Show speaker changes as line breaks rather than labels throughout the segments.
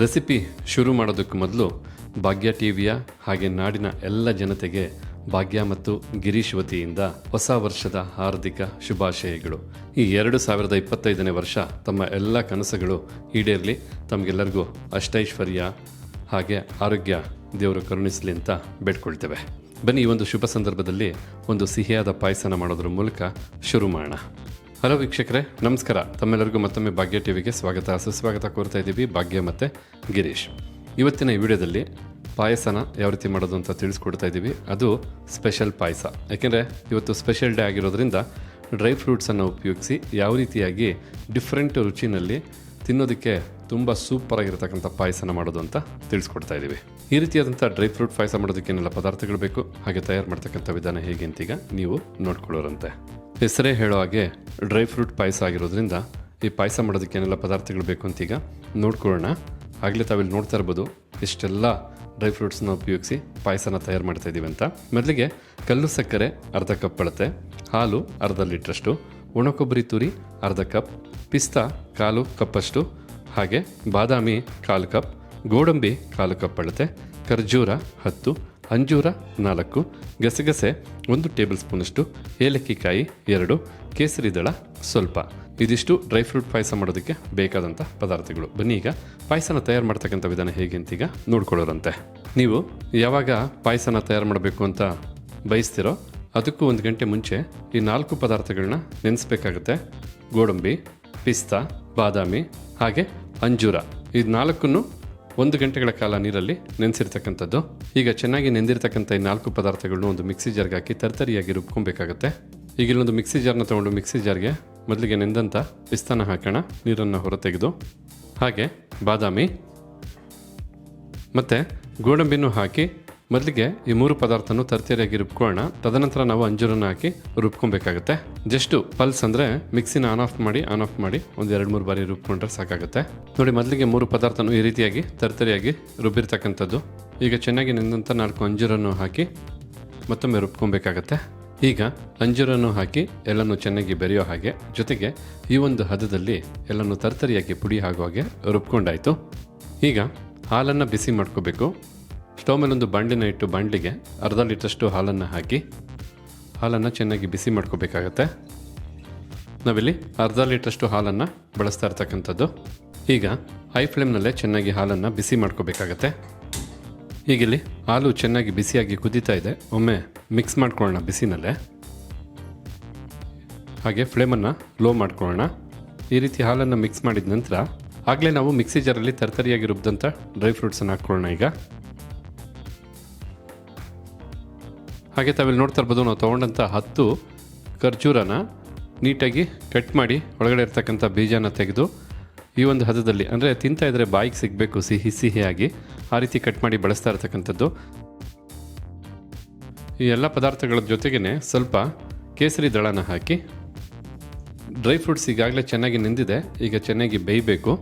Recipe ಶುರು ಮಾಡೋದಕ್ಕೆ ಮೊದಲು ಭಾಗ್ಯ ಟಿವಿಯ ಹಾಗೆ ನಾಡಿನ ಎಲ್ಲ ಜನತೆಗೆ ಭಾಗ್ಯ ಮತ್ತು ಗಿರೀಶ್ ವತಿಯಿಂದ ಹೊಸ ವರ್ಷದ ಹಾರ್ದಿಕ ಶುಭಾಶಯಗಳು. ಈ ಎರಡು ಸಾವಿರದ ಇಪ್ಪತ್ತೈದನೇ ವರ್ಷ ತಮ್ಮ ಎಲ್ಲ ಕನಸುಗಳು ಈಡೇರಲಿ, ತಮಗೆಲ್ಲರಿಗೂ ಅಷ್ಟೈಶ್ವರ್ಯ ಹಾಗೆ ಆರೋಗ್ಯ, ದೇವರು ಕರುಣಿಸಲಿ ಅಂತ ಬೇಡ್ಕೊಳ್ತೇವೆ. ಬನ್ನಿ ಈ ಒಂದು ಶುಭ ಸಂದರ್ಭದಲ್ಲಿ ಒಂದು ಸಿಹಿಯಾದ ಪಾಯಸನ ಮಾಡೋದ್ರ ಮೂಲಕ ಶುರು ಮಾಡೋಣ. ಹಲೋ ವೀಕ್ಷಕರೇ, ನಮಸ್ಕಾರ. ತಮ್ಮೆಲ್ಲರಿಗೂ ಮತ್ತೊಮ್ಮೆ ಭಾಗ್ಯ ಟಿವಿಗೆ ಸ್ವಾಗತ. ಸುಸ್ವಾಗತ ಕೋರ್ತಾ ಇದ್ದೀವಿ ಭಾಗ್ಯ ಮತ್ತು ಗಿರೀಶ್. ಇವತ್ತಿನ ಈ ವಿಡಿಯೋದಲ್ಲಿ ಪಾಯಸನ ಯಾವ ರೀತಿ ಮಾಡೋದು ಅಂತ ತಿಳಿಸ್ಕೊಡ್ತಾ ಇದ್ದೀವಿ. ಅದು ಸ್ಪೆಷಲ್ ಪಾಯಸ. ಯಾಕೆಂದರೆ ಇವತ್ತು ಸ್ಪೆಷಲ್ ಡೇ ಆಗಿರೋದ್ರಿಂದ ಡ್ರೈ ಫ್ರೂಟ್ಸನ್ನು ಉಪಯೋಗಿಸಿ ಯಾವ ರೀತಿಯಾಗಿ ಡಿಫ್ರೆಂಟ್ ರುಚಿನಲ್ಲಿ ತಿನ್ನೋದಕ್ಕೆ ತುಂಬ ಸೂಪರ್ ಆಗಿರತಕ್ಕಂಥ ಪಾಯಸನ ಮಾಡೋದು ಅಂತ ತಿಳಿಸ್ಕೊಡ್ತಾ ಇದ್ದೀವಿ. ಈ ರೀತಿಯಾದಂಥ ಡ್ರೈ ಫ್ರೂಟ್ ಪಾಯಸ ಮಾಡೋದಕ್ಕೆ ಏನೆಲ್ಲ ಪದಾರ್ಥಗಳು ಬೇಕು, ಹಾಗೆ ತಯಾರು ಮಾಡ್ತಕ್ಕಂಥ ವಿಧಾನ ಹೇಗೆ ಅಂತೀಗ ನೀವು ನೋಡ್ಕೊಳ್ಳೋರಂತೆ. ಹೆಸರೇ ಹೇಳೋ ಹಾಗೆ ಡ್ರೈ ಫ್ರೂಟ್ ಪಾಯಸ ಆಗಿರೋದ್ರಿಂದ ಈ ಪಾಯಸ ಮಾಡೋದಕ್ಕೆ ಏನೆಲ್ಲ ಪದಾರ್ಥಗಳು ಬೇಕು ಅಂತ ಈಗ ನೋಡ್ಕೊಳ್ಳೋಣ. ಆಗಲೇ ತಾವಿಲ್ಲಿ ನೋಡ್ತಾ ಇರ್ಬೋದು ಇಷ್ಟೆಲ್ಲ ಡ್ರೈ ಫ್ರೂಟ್ಸ್ನ ಉಪಯೋಗಿಸಿ ಪಾಯಸನ ತಯಾರು ಮಾಡ್ತಾ ಇದ್ದೀವಿ ಅಂತ. ಮೊದಲಿಗೆ ಕಲ್ಲು ಸಕ್ಕರೆ, ಅರ್ಧ ಕಪ್ ಅಳತೆ, ಹಾಲು ಅರ್ಧ ಲೀಟ್ರಷ್ಟು ಒಣ ಕೊಬ್ಬರಿ ತುರಿ ಅರ್ಧ ಕಪ್, ಪಿಸ್ತಾ ಕಾಲು ಕಪ್ಪಷ್ಟು, ಹಾಗೆ ಬಾದಾಮಿ ಕಾಲು ಕಪ್, ಗೋಡಂಬಿ ಕಾಲು ಕಪ್ ಅಳತೆ, ಖರ್ಜೂರ ಹತ್ತು ಅಂಜೂರ ನಾಲ್ಕು, ಗಸಗಸೆ ಒಂದು ಟೇಬಲ್ ಸ್ಪೂನಷ್ಟು ಏಲಕ್ಕಿಕಾಯಿ ಎರಡು, ಕೇಸರಿ ದಳ ಸ್ವಲ್ಪ. ಇದಿಷ್ಟು ಡ್ರೈ ಫ್ರೂಟ್ ಪಾಯಸ ಮಾಡೋದಕ್ಕೆ ಬೇಕಾದಂಥ ಪದಾರ್ಥಗಳು. ಬನ್ನಿ ಈಗ ಪಾಯಸನ ತಯಾರು ಮಾಡ್ತಕ್ಕಂಥ ವಿಧಾನ ಹೇಗೆ ಅಂತೀಗ ನೋಡ್ಕೊಳ್ಳೋರಂತೆ. ನೀವು ಯಾವಾಗ ಪಾಯಸನ ತಯಾರು ಮಾಡಬೇಕು ಅಂತ ಬಯಸ್ತಿರೋ ಅದಕ್ಕೂ ಒಂದು ಗಂಟೆ ಮುಂಚೆ ಈ ನಾಲ್ಕು ಪದಾರ್ಥಗಳನ್ನ ನೆನೆಸ್ಬೇಕಾಗುತ್ತೆ. ಗೋಡಂಬಿ, ಪಿಸ್ತಾ, ಬಾದಾಮಿ ಹಾಗೆ ಅಂಜೂರ. ಇದು ನಾಲ್ಕನ್ನು ಒಂದು ಗಂಟೆಗಳ ಕಾಲ ನೀರಲ್ಲಿ ನೆನೆಸಿರ್ತಕ್ಕಂಥದ್ದು. ಈಗ ಚೆನ್ನಾಗಿ ನೆಂದಿರ್ತಕ್ಕಂಥ ಈ ನಾಲ್ಕು ಪದಾರ್ಥಗಳನ್ನ ಒಂದು ಮಿಕ್ಸಿ ಜಾರ್ಗೆ ಹಾಕಿ ತರ್ತರಿಯಾಗಿ ರುಬ್ಕೊಬೇಕಾಗತ್ತೆ. ಈಗ ಇಲ್ಲೊಂದು ಮಿಕ್ಸಿ ಜಾರ್ನ ತಗೊಂಡು ಮಿಕ್ಸಿ ಜಾರ್ಗೆ ಮೊದಲಿಗೆ ನೆಂದಂಥ ಪಿಸ್ತಾನ ಹಾಕೋಣ. ನೀರನ್ನು ಹೊರತೆಗೆದು. ಹಾಗೆ ಬಾದಾಮಿ. ಮತ್ತು ಗೋಡಂಬಿನೂ ಹಾಕಿ ಮೊದಲಿಗೆ ಈ ಮೂರು ಪದಾರ್ಥನೂ ತರ್ತರಿಯಾಗಿ ರುಬ್ಕೊಳ್ಳೋಣ. ತದನಂತರ ನಾವು ಅಂಜೂರನ್ನು ಹಾಕಿ ರುಬ್ಕೊಬೇಕಾಗುತ್ತೆ. ಜಸ್ಟು ಪಲ್ಸ್ ಅಂದರೆ ಮಿಕ್ಸಿನ ಆನ್ ಆಫ್ ಮಾಡಿ, ಆನ್ ಆಫ್ ಮಾಡಿ ಒಂದು ಎರಡು ಮೂರು ಬಾರಿ ರುಬ್ಕೊಂಡ್ರೆ ಸಾಕಾಗುತ್ತೆ. ನೋಡಿ, ಮೊದಲಿಗೆ ಮೂರು ಪದಾರ್ಥನೂ ಈ ರೀತಿಯಾಗಿ ತರ್ತರಿಯಾಗಿ ರುಬ್ಬಿರ್ತಕ್ಕಂಥದ್ದು. ಈಗ ಚೆನ್ನಾಗಿ ನೆಂದಂಥ ನಾಲ್ಕು ಅಂಜೂರನ್ನು ಹಾಕಿ ಮತ್ತೊಮ್ಮೆ ರುಬ್ಕೊಬೇಕಾಗತ್ತೆ. ಈಗ ಅಂಜೂರನ್ನು ಹಾಕಿ ಎಲ್ಲನೂ ಚೆನ್ನಾಗಿ ಬೆರೆಯೋ ಹಾಗೆ, ಜೊತೆಗೆ ಈ ಒಂದು ಹದದಲ್ಲಿ ಎಲ್ಲನೂ ತರ್ತರಿಯಾಗಿ ಪುಡಿ ಆಗೋ ಹಾಗೆ ರುಬ್ಕೊಂಡಾಯಿತು. ಈಗ ಹಾಲನ್ನು ಬಿಸಿ ಮಾಡ್ಕೋಬೇಕು. ಸ್ಟವ್ ಮೇಲೊಂದು ಬಾಂಡ್ಲಿನ ಇಟ್ಟು ಬಾಂಡ್ಲಿಗೆ ಅರ್ಧ ಲೀಟ್ರಷ್ಟು ಹಾಲನ್ನು ಹಾಕಿ, ಹಾಲನ್ನು ಚೆನ್ನಾಗಿ ಬಿಸಿ ಮಾಡ್ಕೋಬೇಕಾಗತ್ತೆ. ನಾವಿಲ್ಲಿ ಅರ್ಧ ಲೀಟ್ರಷ್ಟು ಹಾಲನ್ನು ಬಳಸ್ತಾ ಇರ್ತಕ್ಕಂಥದ್ದು. ಈಗ ಹೈ ಫ್ಲೇಮ್ನಲ್ಲೇ ಚೆನ್ನಾಗಿ ಹಾಲನ್ನು ಬಿಸಿ ಮಾಡ್ಕೋಬೇಕಾಗತ್ತೆ. ಈಗಿಲ್ಲಿ ಹಾಲು ಚೆನ್ನಾಗಿ ಬಿಸಿಯಾಗಿ ಕುದೀತಾ ಇದೆ. ಒಮ್ಮೆ ಮಿಕ್ಸ್ ಮಾಡ್ಕೊಳ್ಳೋಣ ಬಿಸಿನಲ್ಲೇ. ಹಾಗೆ ಫ್ಲೇಮನ್ನು ಲೋ ಮಾಡ್ಕೊಳ್ಳೋಣ. ಈ ರೀತಿ ಹಾಲನ್ನು ಮಿಕ್ಸ್ ಮಾಡಿದ ನಂತರ ಆಗಲೇ ನಾವು ಮಿಕ್ಸಿ ಜಾರಲ್ಲಿ ತರತರಿಯಾಗಿ ರುಬ್ಬಿದಂಥ ಡ್ರೈ ಫ್ರೂಟ್ಸನ್ನು ಹಾಕ್ಕೊಳ್ಳೋಣ ಈಗ. ಹಾಗೆ ತಾವಿಲ್ಲಿ ನೋಡ್ತಾ ಇರ್ಬೋದು, ನಾವು ತೊಗೊಂಡಂಥ ಹತ್ತು ಖರ್ಜೂರನ ನೀಟಾಗಿ ಕಟ್ ಮಾಡಿ ಒಳಗಡೆ ಇರ್ತಕ್ಕಂಥ ಬೀಜನ ತೆಗೆದು ಈ ಒಂದು ಹದದಲ್ಲಿ, ಅಂದರೆ ತಿಂತಾ ಇದ್ದರೆ ಬಾಯಿಗೆ ಸಿಗಬೇಕು, ಸಿಹಿ ಸಿಹಿಯಾಗಿ ಆ ರೀತಿ ಕಟ್ ಮಾಡಿ ಬಳಸ್ತಾ ಇರ್ತಕ್ಕಂಥದ್ದು. ಈ ಎಲ್ಲ ಪದಾರ್ಥಗಳ ಜೊತೆಗೇ ಸ್ವಲ್ಪ ಕೇಸರಿ ದಳನ ಹಾಕಿ, ಡ್ರೈ ಫ್ರೂಟ್ಸ್ ಈಗಾಗಲೇ ಚೆನ್ನಾಗಿ ನಿಂದಿದೆ, ಈಗ ಚೆನ್ನಾಗಿ ಬೇಯಬೇಕು.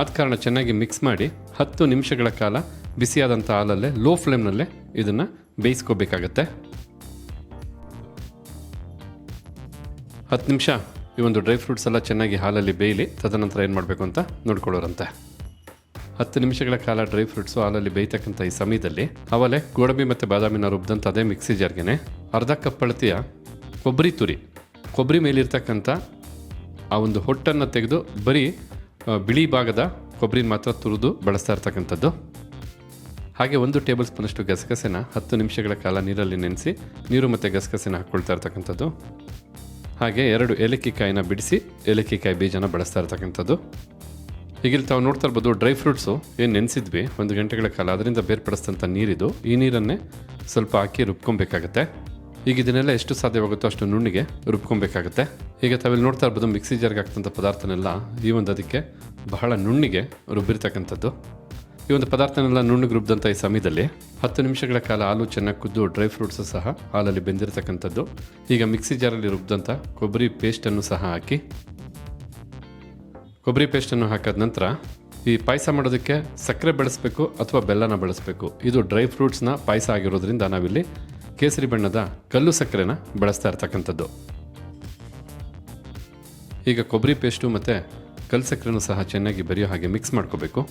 ಆದ ಕಾರಣ ಚೆನ್ನಾಗಿ ಮಿಕ್ಸ್ ಮಾಡಿ ಹತ್ತು ನಿಮಿಷಗಳ ಕಾಲ ಬಿಸಿಯಾದಂಥ ಹಾಲಲ್ಲೇ, ಲೋ ಫ್ಲೇಮ್ನಲ್ಲೇ ಇದನ್ನು ಬೇಯಿಸ್ಕೋಬೇಕಾಗತ್ತೆ ಹತ್ತು ನಿಮಿಷ. ಈ ಒಂದು ಡ್ರೈ ಫ್ರೂಟ್ಸ್ ಎಲ್ಲ ಚೆನ್ನಾಗಿ ಹಾಲಲ್ಲಿ ಬೇಯಲಿ, ತದನಂತರ ಏನು ಮಾಡಬೇಕು ಅಂತ ನೋಡ್ಕೊಳ್ಳೋರಂತೆ. ಹತ್ತು ನಿಮಿಷಗಳ ಕಾಲ ಡ್ರೈ ಫ್ರೂಟ್ಸು ಹಾಲಲ್ಲಿ ಬೇಯ್ತಕ್ಕಂಥ ಈ ಸಮಯದಲ್ಲಿ ಅವಲೆ ಗೋಡಂಬಿ ಮತ್ತು ಬಾದಾಮಿನ ರುಬ್ದಂಥ ಅದೇ ಮಿಕ್ಸಿ ಜಾರ್ಗೆ ಅರ್ಧ ಕಪ್ ಅಳತಿಯ ಕೊಬ್ಬರಿ ತುರಿ. ಕೊಬ್ಬರಿ ಮೇಲಿರ್ತಕ್ಕಂಥ ಆ ಒಂದು ಹೊಟ್ಟನ್ನು ತೆಗೆದು ಬರೀ ಬಿಳಿ ಭಾಗದ ಕೊಬ್ಬರಿ ಮಾತ್ರ ತುರಿದು ಬಳಸ್ತಾ ಇರ್ತಕ್ಕಂಥದ್ದು. ಹಾಗೆ ಒಂದು ಟೇಬಲ್ ಸ್ಪೂನಷ್ಟು ಗಸಗಸೆನ ಹತ್ತು ನಿಮಿಷಗಳ ಕಾಲ ನೀರಲ್ಲಿ ನೆನೆಸಿ ನೀರು ಮತ್ತು ಗಸಗಸೆನ ಹಾಕ್ಕೊಳ್ತಾ ಇರ್ತಕ್ಕಂಥದ್ದು. ಹಾಗೆ ಎರಡು ಏಲಕ್ಕಿ ಕಾಯಿನ ಬಿಡಿಸಿ ಏಲಕ್ಕಿ ಕಾಯಿ ಬೀಜನ ಬಳಸ್ತಾ ಇರ್ತಕ್ಕಂಥದ್ದು. ಈಗಿಲ್ಲಿ ತಾವು ನೋಡ್ತಾ ಇರ್ಬೋದು ಡ್ರೈ ಫ್ರೂಟ್ಸು ಏನು ನೆನೆಸಿದ್ವಿ ಒಂದು ಗಂಟೆಗಳ ಕಾಲ, ಅದರಿಂದ ಬೇರ್ಪಡಿಸಿದಂಥ ನೀರಿದು. ಈ ನೀರನ್ನೇ ಸ್ವಲ್ಪ ಹಾಕಿ ರುಬ್ಕೊಬೇಕಾಗತ್ತೆ. ಈಗ ಇದನ್ನೆಲ್ಲ ಎಷ್ಟು ಸಾಧ್ಯವಾಗುತ್ತೋ ಅಷ್ಟು ನುಣ್ಣಿಗೆ ರುಬ್ಕೊಬೇಕಾಗತ್ತೆ. ಈಗ ತಾವಿಲ್ಲಿ ನೋಡ್ತಾ ಇರ್ಬೋದು ಮಿಕ್ಸಿ ಜಾರ್ಗೆ ಹಾಕ್ತಂಥ ಪದಾರ್ಥನೆಲ್ಲ ಈ ಒಂದು ಅದಕ್ಕೆ ಬಹಳ ನುಣ್ಣಿಗೆ ರುಬ್ಬಿರ್ತಕ್ಕಂಥದ್ದು. ಈ ಒಂದು ಪದಾರ್ಥನೆಲ್ಲ ನುಣ್ಣಗೆ ರುಬ್ಬಿದಂಥ ಈ ಸಮಯದಲ್ಲಿ ಹತ್ತು ನಿಮಿಷಗಳ ಕಾಲ ಹಾಲು ಚೆನ್ನಾಗಿ ಕುದ್ದು, ಡ್ರೈ ಫ್ರೂಟ್ಸ್ ಸಹ ಹಾಲಲ್ಲಿ ಬೆಂದಿರತಕ್ಕಂಥದ್ದು. ಈಗ ಮಿಕ್ಸಿ ಜಾರಲ್ಲಿ ರುಬ್ಬಿದಂಥ ಕೊಬ್ಬರಿ ಪೇಸ್ಟನ್ನು ಸಹ ಹಾಕಿ. ಕೊಬ್ಬರಿ ಪೇಸ್ಟನ್ನು ಹಾಕಿದ ನಂತರ ಈ ಪಾಯಸ ಮಾಡೋದಕ್ಕೆ ಸಕ್ಕರೆ ಬಳಸಬೇಕು ಅಥವಾ ಬೆಲ್ಲನ ಬಳಸಬೇಕು. ಇದು ಡ್ರೈ ಫ್ರೂಟ್ಸ್ನ ಪಾಯಸ ಆಗಿರೋದ್ರಿಂದ ನಾವಿಲ್ಲಿ ಕೇಸರಿ ಬಣ್ಣದ ಕಲ್ಲು ಸಕ್ಕರೆನ ಬಳಸ್ತಾ ಇರ್ತಕ್ಕಂಥದ್ದು. ಈಗ ಕೊಬ್ಬರಿ ಪೇಸ್ಟು ಮತ್ತು ಕಲ್ಲು ಸಕ್ಕರೆನೂ ಸಹ ಚೆನ್ನಾಗಿ ಬರೆಯೋ ಹಾಗೆ ಮಿಕ್ಸ್ ಮಾಡ್ಕೋಬೇಕು.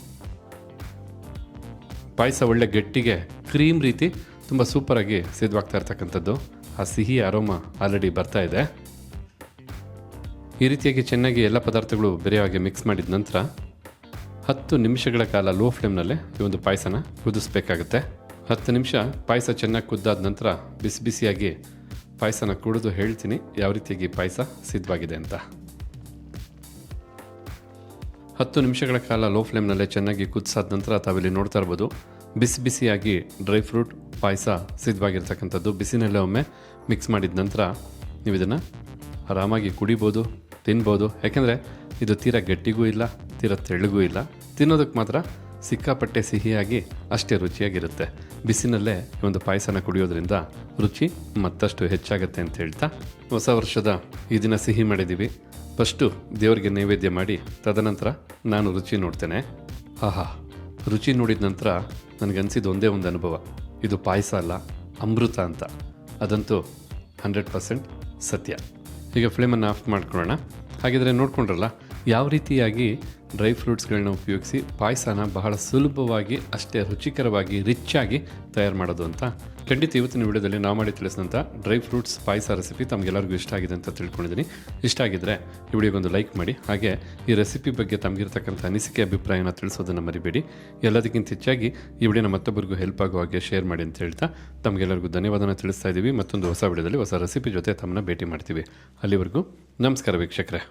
ಪಾಯಸ ಒಳ್ಳೆ ಗಟ್ಟಿಗೆ ಕ್ರೀಮ್ ರೀತಿ ತುಂಬ ಸೂಪರಾಗಿ ಸಿದ್ಧವಾಗ್ತಾ ಇರ್ತಕ್ಕಂಥದ್ದು. ಆ ಸಿಹಿ ಅರೋಮ ಆಲ್ರೆಡಿ ಬರ್ತಾ ಇದೆ. ಈ ರೀತಿಯಾಗಿ ಚೆನ್ನಾಗಿ ಎಲ್ಲ ಪದಾರ್ಥಗಳು ಬೇರೆಯಾಗಿ ಮಿಕ್ಸ್ ಮಾಡಿದ ನಂತರ ಹತ್ತು ನಿಮಿಷಗಳ ಕಾಲ ಲೋ ಫ್ಲೇಮ್ನಲ್ಲೇ ಈ ಒಂದು ಪಾಯಸನ ಕುದಿಸ್ಬೇಕಾಗುತ್ತೆ. ಹತ್ತು ನಿಮಿಷ ಪಾಯಸ ಚೆನ್ನಾಗಿ ಕುದ್ದಾದ ನಂತರ ಬಿಸಿ ಬಿಸಿಯಾಗಿ ಪಾಯಸನ ಕುಡಿದು ಹೇಳ್ತೀನಿ ಯಾವ ರೀತಿಯಾಗಿ ಪಾಯಸ ಸಿದ್ಧವಾಗಿದೆ ಅಂತ. ಹತ್ತು ನಿಮಿಷಗಳ ಕಾಲ ಲೋ ಫ್ಲೇಮ್ನಲ್ಲೇ ಚೆನ್ನಾಗಿ ಕುದಿಸಾದ ನಂತರ ತಾವಿಲ್ಲಿ ನೋಡ್ತಾ ಇರ್ಬೋದು. ಬಿಸಿ ಬಿಸಿಯಾಗಿ ಡ್ರೈ ಫ್ರೂಟ್, ಪಾಯಸ ಸಿದ್ಧವಾಗಿರ್ತಕ್ಕಂಥದ್ದು ಬಿಸಿನಲ್ಲೇ ಒಮ್ಮೆ ಮಿಕ್ಸ್ ಮಾಡಿದ ನಂತರ ನೀವು ಇದನ್ನು ಆರಾಮಾಗಿ ಕುಡಿಬೋದು, ತಿನ್ಬೋದು. ಯಾಕೆಂದರೆ ಇದು ತೀರಾ ಗಟ್ಟಿಗೂ ಇಲ್ಲ, ತೀರಾ ತೆಳ್ಳಗೂ ಇಲ್ಲ. ತಿನ್ನೋದಕ್ಕೆ ಮಾತ್ರ ಸಿಕ್ಕಾಪಟ್ಟೆ ಸಿಹಿಯಾಗಿ ಅಷ್ಟೇ ರುಚಿಯಾಗಿರುತ್ತೆ. ಬಿಸಿನಲ್ಲೇ ಈ ಒಂದು ಪಾಯಸನ ಕುಡಿಯೋದ್ರಿಂದ ರುಚಿ ಮತ್ತಷ್ಟು ಹೆಚ್ಚಾಗುತ್ತೆ ಅಂತ ಹೇಳ್ತಾ ಹೊಸ ವರ್ಷದ ಈ ದಿನ ಸಿಹಿ ಮಾಡಿದ್ದೀವಿ. ಫಸ್ಟು ದೇವರಿಗೆ ನೈವೇದ್ಯ ಮಾಡಿ, ತದನಂತರ ನಾನು ರುಚಿ ನೋಡ್ತೇನೆ. ಆಹಾ, ರುಚಿ ನೋಡಿದ ನಂತರ ನನಗನ್ಸಿದ್ದು ಒಂದೇ ಒಂದು ಅನುಭವ. ಇದು ಪಾಯಸ ಅಲ್ಲ, ಅಮೃತ ಅಂತ. ಅದಂತೂ ಹಂಡ್ರೆಡ್ ಪರ್ಸೆಂಟ್ ಸತ್ಯ. ಈಗ ಫ್ಲೇಮನ್ನು ಆಫ್ ಮಾಡ್ಕೊಳ್ಳೋಣ. ಹಾಗಿದ್ರೆ ನೋಡ್ಕೊಂಡ್ರಲ್ಲ ಯಾವ ರೀತಿಯಾಗಿ ಡ್ರೈ ಫ್ರೂಟ್ಸ್ಗಳನ್ನ ಉಪಯೋಗಿಸಿ ಪಾಯಸನ ಬಹಳ ಸುಲಭವಾಗಿ, ಅಷ್ಟೇ ರುಚಿಕರವಾಗಿ ರಿಚ್ ಆಗಿ ತಯಾರು ಮಾಡೋದು ಅಂತ ಖಂಡಿತ ಇವತ್ತಿನ ವಿಡಿಯೋದಲ್ಲಿ ನಾವು ಮಾಡಿ ತಿಳಿಸಿದಂಥ ಡ್ರೈ ಫ್ರೂಟ್ಸ್ ಪಾಯಸ ರೆಸಿಪಿ ತಮಗೆಲ್ಲರಿಗೂ ಇಷ್ಟ ಆಗಿದೆ ಅಂತ ತಿಳ್ಕೊಂಡಿದ್ದೀನಿ. ಇಷ್ಟ ಆಗಿದ್ದರೆ ಈ ವಿಡಿಯೋಗೊಂದು ಲೈಕ್ ಮಾಡಿ, ಹಾಗೆ ಈ ರೆಸಿಪಿ ಬಗ್ಗೆ ತಮಗಿರ್ತಕ್ಕಂಥ ಅನಿಸಿಕೆ, ಅಭಿಪ್ರಾಯನ ತಿಳಿಸೋದನ್ನು ಮರಿಬೇಡಿ. ಎಲ್ಲದಕ್ಕಿಂತ ಹೆಚ್ಚಾಗಿ ಈ ವಿಡಿಯೋನ ಮತ್ತೊಬ್ಬರಿಗೂ ಹೆಲ್ಪ್ ಆಗೋ ಹಾಗೆ ಶೇರ್ ಮಾಡಿ ಅಂತ ಹೇಳ್ತಾ ತಮಗೆಲ್ಲರಿಗೂ ಧನ್ಯವಾದನ ತಿಳಿಸ್ತಾ ಇದ್ದೀವಿ ಮತ್ತೊಂದು ಹೊಸ ವಿಡಿಯೋದಲ್ಲಿ ಹೊಸ ರೆಸಿಪಿ ಜೊತೆ ತಮ್ಮನ್ನ ಭೇಟಿ ಮಾಡ್ತೀವಿ. ಅಲ್ಲಿವರೆಗೂ ನಮಸ್ಕಾರ ವೀಕ್ಷಕರೇ.